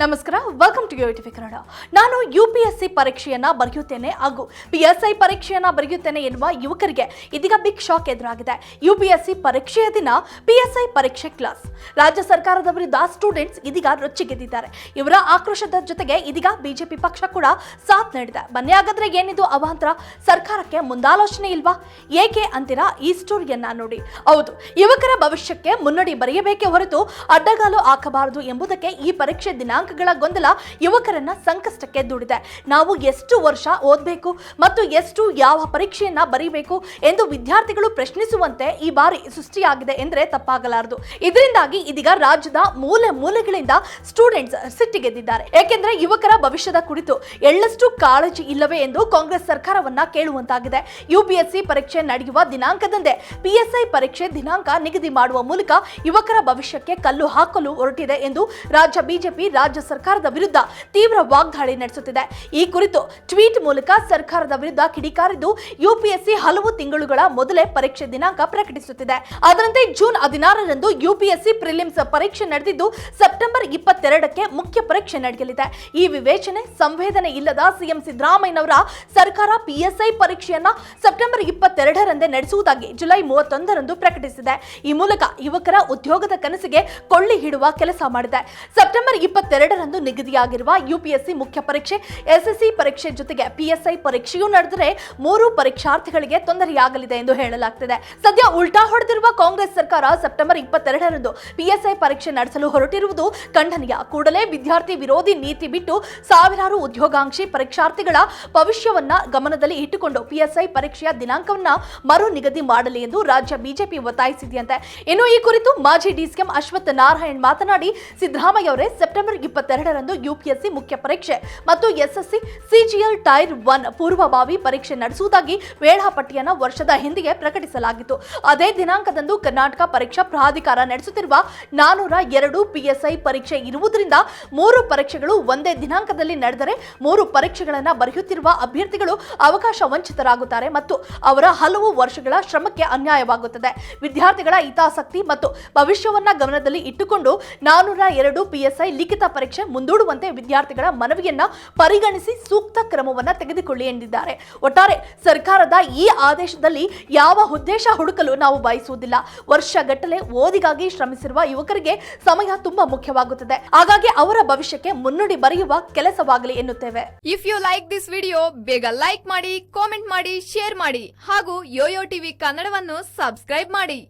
ನಮಸ್ಕಾರ welcome to TV Kannada. ನಾನು you P S C ಪರೀಕ್ಷೆಯನ್ನು ಬರೆಯುತ್ತೇನೆ ಹಾಗೂ ಪಿ ಎಸ್ ಐ ಪರೀಕ್ಷೆಯನ್ನು ಬರೆಯುತ್ತೇನೆ ಎನ್ನುವ ಯುವಕರಿಗೆ ಇದೀಗ ಬಿಗ್ ಶಾಕ್ ಎದುರಾಗಿದೆ. ಯು ಪಿ ಎಸ್ ಸಿ ಪರೀಕ್ಷೆಯ ದಿನ ಪಿ ಎಸ್ ಐ ಪರೀಕ್ಷೆ ಕ್ಲಾಸ್ ರಾಜ್ಯ ಸರ್ಕಾರದ ವಿರುದ್ಧ ಸ್ಟೂಡೆಂಟ್ಸ್ ಇದೀಗ ರೊಚ್ಚಿಗೆದ್ದಿದ್ದಾರೆ. ಇವರ ಆಕ್ರೋಶದ ಜೊತೆಗೆ ಇದೀಗ ಬಿಜೆಪಿ ಪಕ್ಷ ಕೂಡ ಸಾಥ್ ನೀಡಿದೆ. ಬನ್ನಿ ಹಾಗಾದ್ರೆ ಏನಿದು ಅವಾಂತರ? ಸರ್ಕಾರಕ್ಕೆ ಮುಂದಾಲೋಚನೆ ಇಲ್ವಾ? ಏಕೆ ಅಂತೀರಾ ಈ ಸ್ಟೋರಿಯನ್ನ ನೋಡಿ. ಹೌದು, ಯುವಕರ ಭವಿಷ್ಯಕ್ಕೆ ಮುನ್ನಡಿ ಬರೆಯಬೇಕೇ ಹೊರತು ಅಡ್ಡಗಾಲು ಹಾಕಬಾರದು ಎಂಬುದಕ್ಕೆ ಈ ಪರೀಕ್ಷೆ ದಿನಾಂಕಗಳ ಗೊಂದಲ ಯುವಕರನ್ನ ಸಂಕಷ್ಟಕ್ಕೆ ದೂಡಿದೆ. ನಾವು ಎಷ್ಟು ವರ್ಷ ಓದಬೇಕು ಮತ್ತು ಎಷ್ಟು ಯಾವ ಪರೀಕ್ಷೆಯನ್ನ ಬರೀಬೇಕು ಎಂದು ವಿದ್ಯಾರ್ಥಿಗಳು ಪ್ರಶ್ನಿಸುವಂತೆ ಈ ಬಾರಿ ಸೃಷ್ಟಿಯಾಗಿದೆ ಎಂದರೆ ತಪ್ಪಾಗಲಾರದು. ಇದರಿಂದಾಗಿ ಇದೀಗ ರಾಜ್ಯದ ಮೂಲೆ ಮೂಲೆಗಳಿಂದ ಸ್ಟೂಡೆಂಟ್ಸ್ ಸಿಟ್ಟಿಗೆದ್ದಿದ್ದಾರೆ ಏಕೆಂದ್ರೆ ಯುವಕರ ಭವಿಷ್ಯದ ಕುರಿತು ಎಳ್ಳಷ್ಟು ಕಾಳಜಿ ಇಲ್ಲವೇ ಎಂದು ಕಾಂಗ್ರೆಸ್ ಸರ್ಕಾರವನ್ನ ಕೇಳುವಂತಾಗಿದೆ. ಯುಪಿಎಸ್ಸಿ ಪರೀಕ್ಷೆ ನಡೆಯುವ ದಿನಾಂಕದಂದೇ ಪಿಎಸ್ಐ ಪರೀಕ್ಷೆ ದಿನಾಂಕ ನಿಗದಿ ಮಾಡುವ ಮೂಲಕ ಯುವಕರ ಭವಿಷ್ಯಕ್ಕೆ ಕಲ್ಲು ಹಾಕಲು ಹೊರಟಿದೆ ಎಂದು ರಾಜ್ಯ ಬಿಜೆಪಿ ರಾಜ್ಯ ಸರ್ಕಾರದ ವಿರುದ್ಧ ತೀವ್ರ ವಾಗ್ದಾಳಿ ನಡೆಸುತ್ತಿದೆ. ಈ ಕುರಿತು ಟ್ವೀಟ್ ಮೂಲಕ ಸರ್ಕಾರದ ವಿರುದ್ಧ ಕಿಡಿಕಾರಿದ್ದು ಯುಪಿಎಸ್ಸಿ ಹಲವು ತಿಂಗಳುಗಳ ಮೊದಲೇ ಪರೀಕ್ಷೆ ದಿನಾಂಕ ಪ್ರಕಟಿಸುತ್ತಿದೆ. ಅದರಂತೆ ಜೂನ್ ಹದಿನಾರರಂದು ಯುಪಿಎಸ್ಸಿ ಪ್ರಿಲಿಮ್ಸ್ ಪರೀಕ್ಷೆ ನಡೆದಿದ್ದು ಸೆಪ್ಟೆಂಬರ್ ಇಪ್ಪತ್ತೆರಡಕ್ಕೆ ಮುಖ್ಯ ಪರೀಕ್ಷೆ ನಡೆಯಲಿದೆ. ಈ ವಿವೇಚನೆ ಸಂವೇದನೆ ಇಲ್ಲದ ಸಿಎಂ ಸಿದ್ದರಾಮಯ್ಯನವರ ಸರ್ಕಾರ ಪಿಎಸ್ಐ ಪರೀಕ್ಷೆಯನ್ನ ಸೆಪ್ಟೆಂಬರ್ ಇಪ್ಪತ್ತೆರಡರಂದೇ ನಡೆಸುವುದಾಗಿ ಜುಲೈ ಮೂವತ್ತೊಂದರಂದು ಪ್ರಕಟಿಸಿದೆ. ಈ ಮೂಲಕ ಯುವಕರ ಉದ್ಯೋಗದ ಕನಸಿಗೆ ಕೊಳ್ಳಿ ಹಿಡುವ ಕೆಲಸ ಮಾಡಿದೆ. ಸೆಪ್ಟೆಂಬರ್ ಇಪ್ಪತ್ತೆರಡರಂದು ನಿಗದಿಯಾಗಿರುವ ಯುಪಿಎಸ್ಸಿ ಮುಖ್ಯ ಪರೀಕ್ಷೆ, ಎಸ್ಎಸ್ಸಿ ಪರೀಕ್ಷೆ ಜೊತೆಗೆ ಪಿಎಸ್ಐ ಪರೀಕ್ಷೆಯೂ ನಡೆದರೆ ಮೂರು ಪರೀಕ್ಷಾರ್ಥಿಗಳಿಗೆ ತೊಂದರೆಯಾಗಲಿದೆ ಎಂದು ಹೇಳಲಾಗ್ತಿದೆ. ಸದ್ಯ ಉಲ್ಟಾ ಹೊಡೆದಿರುವ ಕಾಂಗ್ರೆಸ್ ಸರ್ಕಾರ ಸೆಪ್ಟೆಂಬರ್ ಇಪ್ಪತ್ತೆರಡರಂದು ಪಿಎಸ್ಐ ಪರೀಕ್ಷೆ ನಡೆಸಲು ಹೊರಟಿರುವುದು ಖಂಡನೀಯ. ಕೂಡಲೇ ವಿದ್ಯಾರ್ಥಿ ವಿರೋಧಿ ನೀತಿ ಬಿಟ್ಟು ಸಾವಿರಾರು ಉದ್ಯೋಗಾಂಕ್ಷಿ ಪರೀಕ್ಷಾರ್ಥಿಗಳ ಭವಿಷ್ಯವನ್ನ ಗಮನದಲ್ಲಿ ಇಟ್ಟುಕೊಂಡು ಪಿಎಸ್ಐ ಪರೀಕ್ಷೆಯ ದಿನಾಂಕವನ್ನ ಮರು ನಿಗದಿ ಮಾಡಲಿ ಎಂದು ರಾಜ್ಯ ಬಿಜೆಪಿ ಒತ್ತಾಯಿಸಿದೆಯಂತೆ. ಇನ್ನು ಈ ಕುರಿತು ಮಾಜಿ ಡಿಸಿಎಂ ಅಶ್ವಥ್ ನಾರಾಯಣ್ ಮಾತನಾಡಿ, ಸಿದ್ದರಾಮಯ್ಯ ಅವರೇ ಸೆಪ್ಟೆಂಬರ್ ಇಪ್ಪತ್ತೆರಡರಂದು ಯುಪಿಎಸ್ಸಿ ಮುಖ್ಯ ಪರೀಕ್ಷೆ ಮತ್ತು ಎಸ್ಎಸ್ಸಿ ಸಿಜಿಎಲ್ ಟೈರ್ ಒನ್ ಪೂರ್ವಭಾವಿ ಪರೀಕ್ಷೆ ನಡೆಸುವುದಾಗಿ ವೇಳಾಪಟ್ಟಿಯನ್ನು ವರ್ಷದ ಹಿಂದಿಗೆ ಪ್ರಕಟಿಸಲಾಗಿತ್ತು. ಅದೇ ದಿನಾಂಕದಂದು ಕರ್ನಾಟಕ ಪರೀಕ್ಷಾ ಪ್ರಾಧಿಕಾರ ನಡೆಸುತ್ತಿರುವ ನಾನೂರ ಎರಡು ಪಿಎಸ್ಐ ಪರೀಕ್ಷೆ ಇರುವುದರಿಂದ ಮೂರು ಪರೀಕ್ಷೆಗಳು ಒಂದೇ ದಿನಾಂಕದಲ್ಲಿ ನಡೆದರೆ ಮೂರು ಪರೀಕ್ಷೆಗಳನ್ನು ಬರೆಯುತ್ತಿರುವ ಅಭ್ಯರ್ಥಿಗಳು ಅವಕಾಶ ವಂಚಿತರಾಗುತ್ತಾರೆ ಮತ್ತು ಅವರ ಹಲವು ವರ್ಷಗಳ ಶ್ರಮಕ್ಕೆ ಅನ್ಯಾಯವಾಗುತ್ತದೆ. ವಿದ್ಯಾರ್ಥಿಗಳ ಹಿತಾಸಕ್ತಿ ಮತ್ತು ಭವಿಷ್ಯವನ್ನ ಗಮನದಲ್ಲಿ ಇಟ್ಟುಕೊಂಡು ನಾನೂರ ಎರಡು ಪಿಎಸ್ಐ ಲಿಖಿತ ಪರೀಕ್ಷೆ ಮುಂದೂಡುವಂತೆ ವಿದ್ಯಾರ್ಥಿಗಳ ಮನವಿಯನ್ನ ಪರಿಗಣಿಸಿ ಸೂಕ್ತ ಕ್ರಮವನ್ನ ತೆಗೆದುಕೊಳ್ಳಿ ಎಂದಿದ್ದಾರೆ. ಒಟ್ಟಾರೆ ಸರ್ಕಾರದ ಈ ಆದೇಶದಲ್ಲಿ ಯಾವ ಉದ್ದೇಶ ಹುಡುಕಲು ನಾವು ಬಯಸುವುದಿಲ್ಲ. ವರ್ಷಗಟ್ಟಲೆ ಓದಿಗಾಗಿ ಶ್ರಮಿಸಿರುವ ಯುವಕರಿಗೆ ಸಮಯ ತುಂಬಾ ಮುಖ್ಯವಾಗುತ್ತದೆ. ಹಾಗಾಗಿ ಅವರ ಭವಿಷ್ಯಕ್ಕೆ ಮುನ್ನುಡಿ ಬರೆಯುವ ಕೆಲಸವಾಗಲಿ ಎನ್ನುತ್ತೇವೆ. If you like this video ಬೇಗ ಲೈಕ್ ಮಾಡಿ ಕಾಮೆಂಟ್ ಮಾಡಿ ಶೇರ್ ಮಾಡಿ ಹಾಗೂ ಯೋಯೋ ಟಿವಿ ಕನ್ನಡವನ್ನು ಸಬ್ಸ್ಕ್ರೈಬ್ ಮಾಡಿ.